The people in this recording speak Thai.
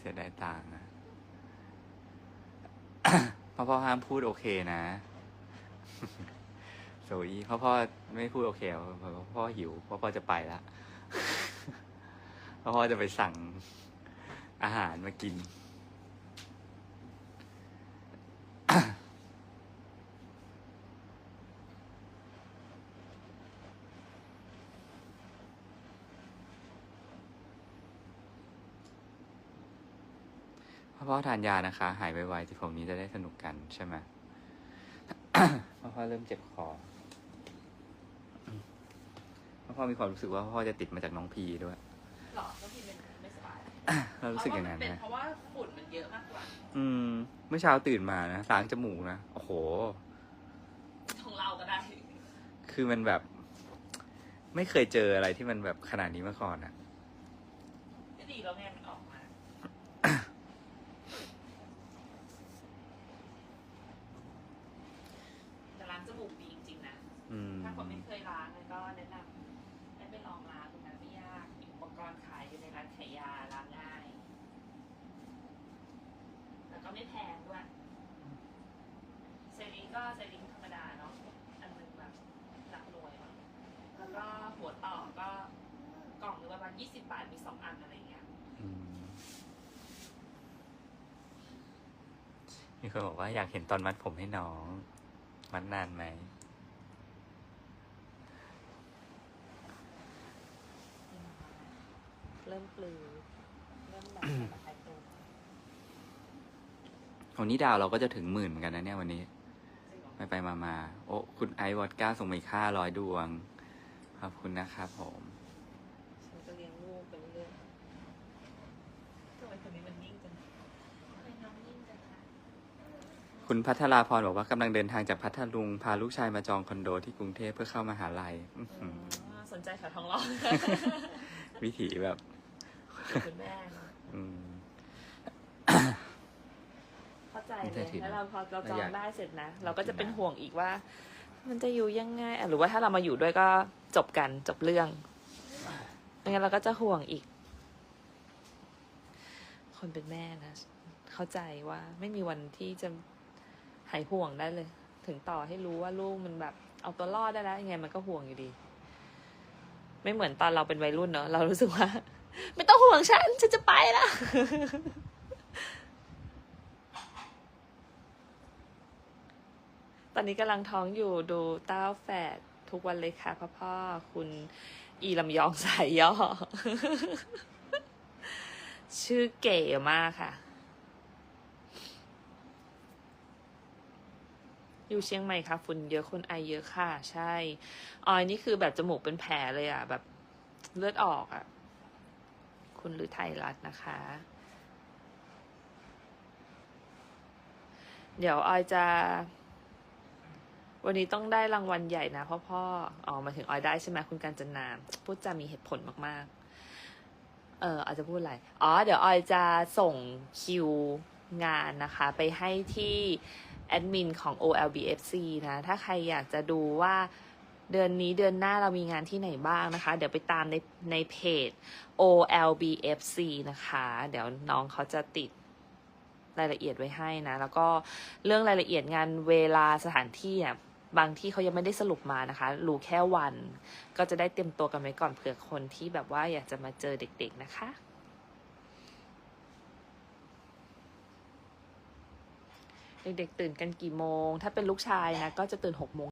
เสียดายตังค์นะพ่อพ่อห้ามพูดโอเคนะโซอีพ่อพ่อไม่พูดโอเคหรอกพ่อพ่อหิวพ่อพ่อจะไปละพ่อพ่อจะไปสั่งอาหารมากิน พ่อพ่อทานยานะคะ หายไวๆที่ผมนี้จะได้สนุกกันใช่ไหมพ่อพ่อเริ่มเจ็บคอพ่อพ่อมีความรู้สึกว่าพ่อพ่อจะติดมาจากน้องพีด้วยหรอก็พี่เป็นไม่สบายเรารู้สึกอย่างนั้นเพระว่มัเป็นนะเพราะว่าฝุ่นมันเยอะมากกว่า อืม เมื่อเช้าตื่นมานะล้างจมูกนะ โอ้โหของเราก็ได้ คือมันแบบ ไม่เคยเจออะไรที่มันแบบขนาดนี้มาก่อนอะก็ดีแล้วไงมันออกมา แต่ล้างจมูกดีจริงๆนะ อืมถ้าคนไม่เคยล้างเนี่ยก็แนะนำให้ไปลองล้างดูนะไม่ยากมีอุปกรณ์ขายอยู่ในร้านขายยาล้างง่าย แล้วก็ไม่แพงด้วยเซริงก็เซริงธรรมดาเนาะอันหนึงแบบหลักหน่วยมั้งแล้วก็หัวต่อก็กล่องหนึงประมาณ20บาทมีสองอันอะไรเงี้ยอืมมีคนบอกว่าอยากเห็นตอนมัดผมให้น้อง มัดนานไหม เริ่มปลือเริ่มแบบระคายตัววันนี้ดาวเราก็จะถึงหมื่นเหมือนกันนะเนี่ยวันนี้ ไปไปมามาโอ้คุณไอวอดก้าส่งมาอีกห้าร้อยดวง ขอบคุณนะครับผม ฉันก็เลี้ยงลูกไปเรื่อยทำไมคนนี้มันนิ่งจังทำไมน้องนิ่งจังคะคุณพัทราพรบอกว่ากำลังเดินทางจากพัทลุง พาลูกชายมาจองคอนโดที่กรุงเทพเพื่อเข้ามาหาลัยอื้อหือ สนใจแถวทองหล่อ วิถีแบบ คุณแม่เนอะอืม เข้าใจไม่เลใช่ยทีนะแล้วเราพอเราจอเราองยาก ได้เสร็จนะ เราก็จะเป็นห่วงอีกว่า มันจะอยู่ยังไงอะหรือว่าถ้าเรามาอยู่ด้วยก็จบกันจบเรื่องไม่งั้นเราก็จะห่วงอีก คนเป็นแม่นะ เข้าใจว่า ไม่มีวันที่จะหายห่วงได้เลย ถึงต่อให้รู้ว่าลูกมันแบบ เอาตัวรอดได้แล้วยังไงมันก็ห่วงอยู่ดี ไม่เหมือนตอนเราเป็นวัยรุ่นเนอะเรารู้สึกว่า ไม่ต้องห่วงฉัน ฉันจะไปละตอนนี้กำลังท้องอยู่ดูเต้าแฝดทุกวันเลยค่ะพ่อพ่อคุณอีลำยองสายย่อ ชื่อเก๋มากค่ะ อยู่เชียงใหม่ค่ะฝุ่นเยอะคนไอเยอะค่ะ ใช่ ออยนี่คือแบบจมูกเป็นแผลเลยอะ แบบเลือดออกอะ คุณหรือไทยรัฐนะคะ เดี๋ยวออยจะ วันนี้ต้องได้รางวัลใหญ่นะพ่อพ่ออ๋อมาถึงออยได้ใช่ไหมคุณการจนาพูดจะมีเหตุผลมาก ๆ เอออาจจะพูดอะไร อ๋อ เดี๋ยวออยจะส่งคิวงานนะคะ ไปให้ที่แอดมินของ OLBFC นะ ถ้าใครอยากจะดูว่า เดือนนี้เดือนหน้าเรามีงานที่ไหนบ้างนะคะ เดี๋ยวไปตามในในเพจ OLBFC นะคะ เดี๋ยวน้องเขาจะติดรายละเอียดไว้ให้นะ แล้วก็เรื่องรายละเอียดงานเวลาสถานที่อะบางที่เขายังไม่ได้สรุปมานะคะ รู้แค่วัน ก็จะได้เตรียมตัวกันไว้ก่อนเผื่อคนที่แบบว่าอยากจะมาเจอเด็กๆนะคะ เด็กๆตื่นกันกี่โมง ถ้าเป็นลูกชายนะ ก็จะตื่นหกโมง